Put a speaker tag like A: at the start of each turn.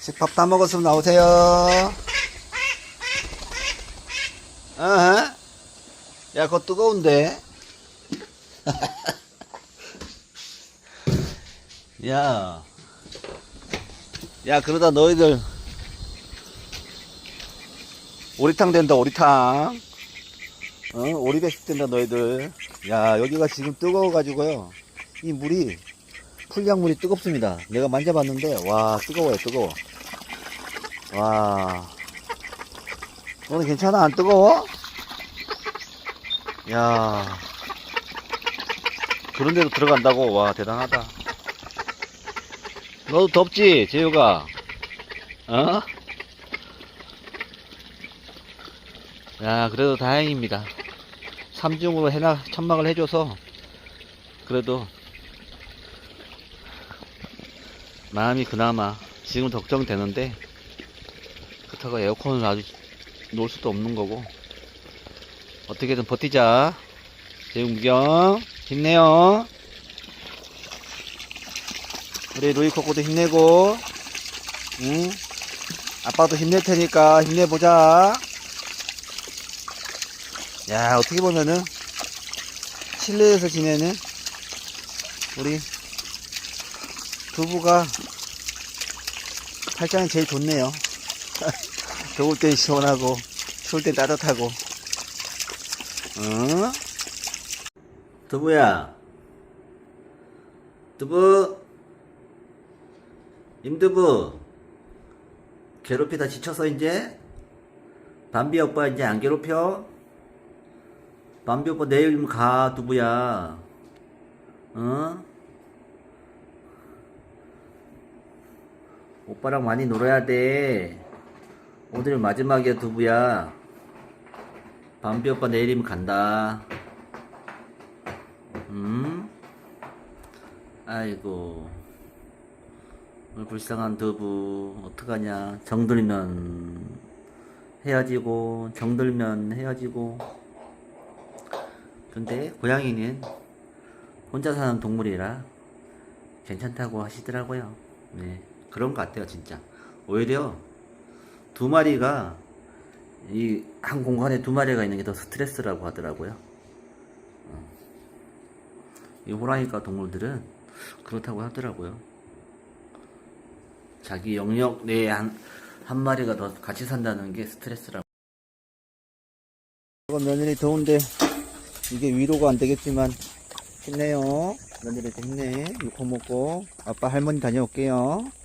A: 식밥 다 먹었으면 나오세요. 어허? 야, 그거 뜨거운데? 야. 야, 그러다 너희들 오리탕 된다, 오리탕. 어? 오리백숙 된다, 너희들. 야, 여기가 지금 뜨거워가지고요. 이 물이, 풀량물이 뜨겁습니다. 내가 만져봤는데, 와, 뜨거워요, 뜨거워. 와. 너는 괜찮아? 안 뜨거워? 야. 그런데도 들어간다고? 와, 대단하다. 너도 덥지, 재유가? 어? 야, 그래도 다행입니다. 삼중으로 해나, 천막을 해줘서, 그래도, 마음이 그나마, 지금 걱정되는데, 그렇다고 에어컨을 아주 놓을 수도 없는 거고, 어떻게든 버티자. 재웅경, 힘내요. 우리 루이코코도 힘내고, 응? 아빠도 힘낼 테니까 힘내보자. 야, 어떻게 보면은, 실내에서 지내는 우리 두부가 팔짱이 제일 좋네요. 더울 땐 시원하고, 추울 땐 따뜻하고. 응? 두부야. 두부. 임두부. 괴롭히다 지쳤어, 이제? 밤비 오빠 이제 안 괴롭혀? 밤비 오빠 내일 가, 두부야. 어? 오빠랑 많이 놀아야 돼. 오늘 마지막이야, 두부야. 밤비 오빠 내일이면 간다. 음? 아이고. 오늘 불쌍한 두부. 어떡하냐. 정들면 헤어지고, 정들면 헤어지고. 근데 고양이는 혼자 사는 동물이라 괜찮다고 하시더라고요. 네. 그런 것 같아요, 진짜. 오히려 두 마리가 이 한 공간에 두 마리가 있는 게 더 스트레스라고 하더라고요. 어. 이 호랑이과 동물들은 그렇다고 하더라고요. 자기 영역 내에 한, 한 마리가 더 같이 산다는 게 스트레스라고. 며느리 더운데 이게 위로가 안 되겠지만 힘내요. 며느리 힘내. 육포 먹고 아빠 할머니 다녀올게요.